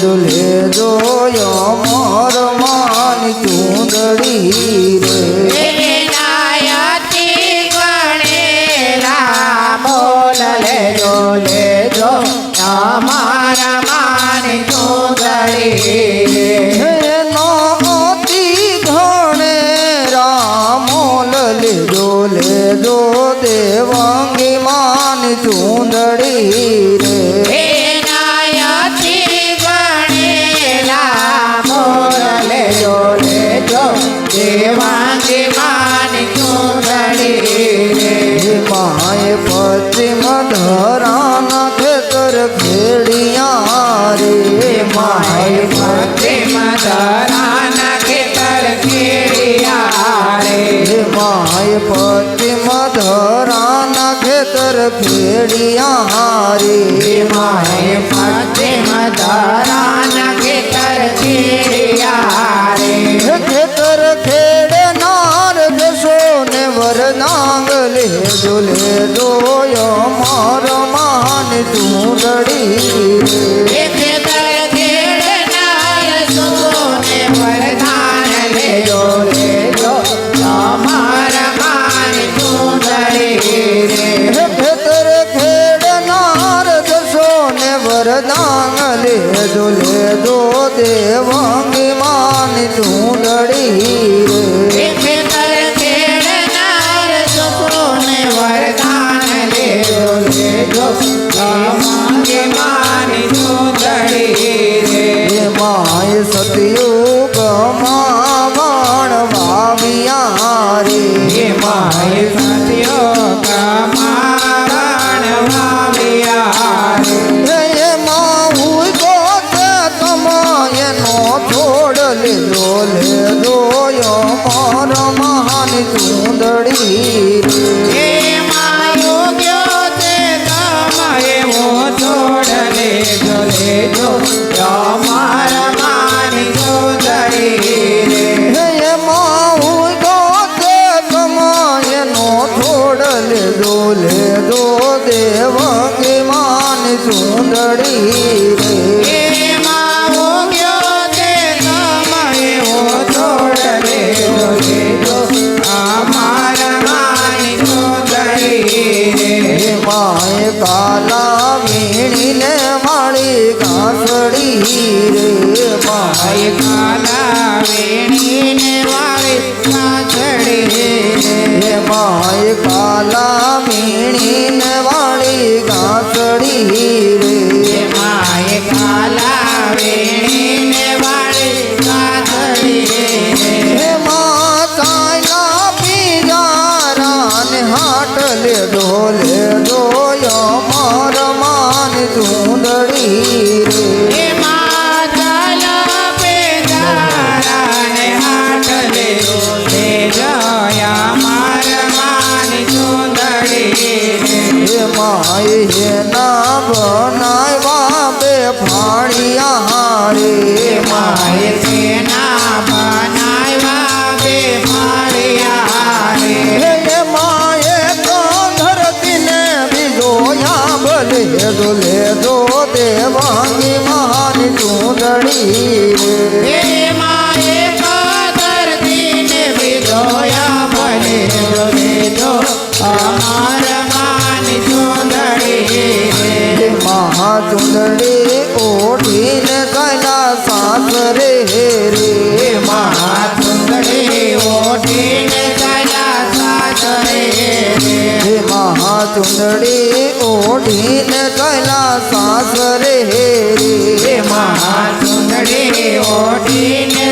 ડોલે જોયો મોર માની ચૂંદડી ઘડિયા હારે માએ ફાતે મધારા નખે તરખેડિયારે ખેતર ખેડે નાર ઘસો ને વર નાંગ લે ડોલે ડોયો મારો માન તું રડી ઝુલે દો દેવાંગ માન ઢૂંઢડી. जो मारा માલા મીણીને વાળી ઘાસડી રે. માએ માલા વીણીને વાળી ઘાસડી રે. માતાના પીરારાન હાટલે ડોલે ડોયો માર માન ચૂંદડી રે. દુલે દો દેવાંગી મહાન ચૂંદડી મહાચુંદડી ઓઢીને કલા સાસ રે. રે મહાચુંદડી ઓઢીને કલા સાસ રે. મહાચુંદડી ઓઢીને કૈલા સાસરે હે રે મહાસુંદરી ઓઢીને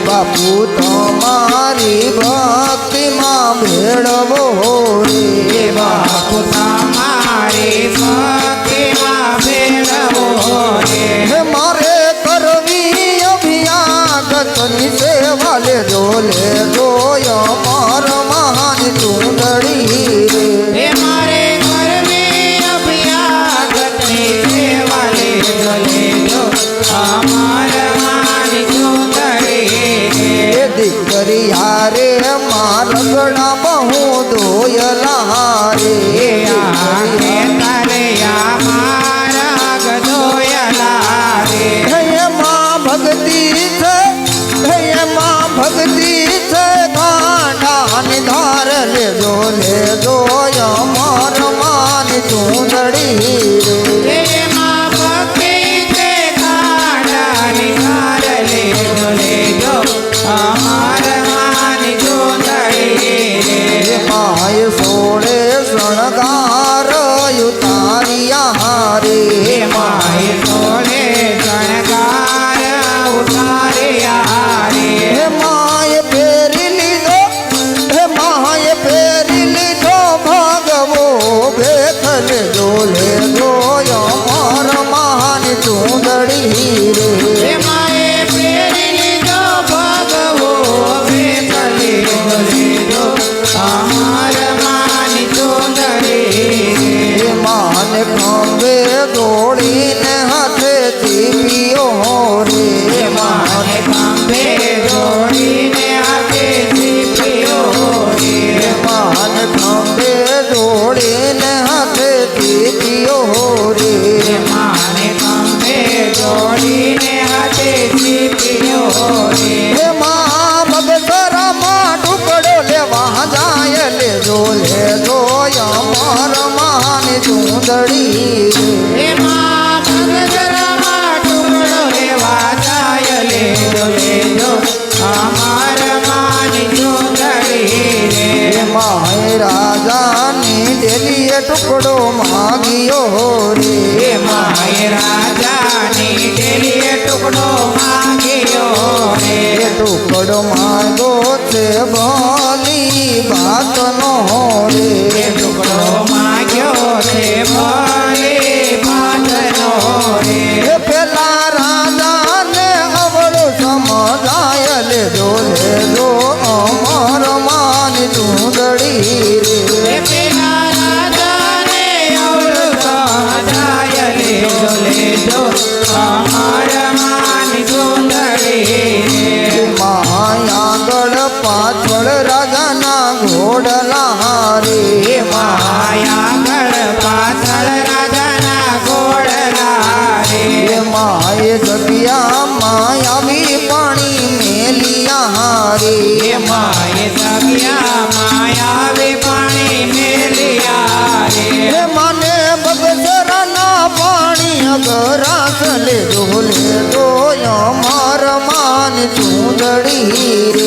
બાપુ તમારી ભક્તિમાં ભેળવો રે બાપુ તમારી ભક્તિ ટુકડો માગ્યો રે માય રાજાની ઢેલીએ ટુકડો માગ્યો રે. ટુકડો માં હરી માય જાગ્યા માયા વે પાણી મેલ્યા રે મને બગસરના પાણી અગરાસ લે ડોલે ડોય માર માન ચૂંદડી રે.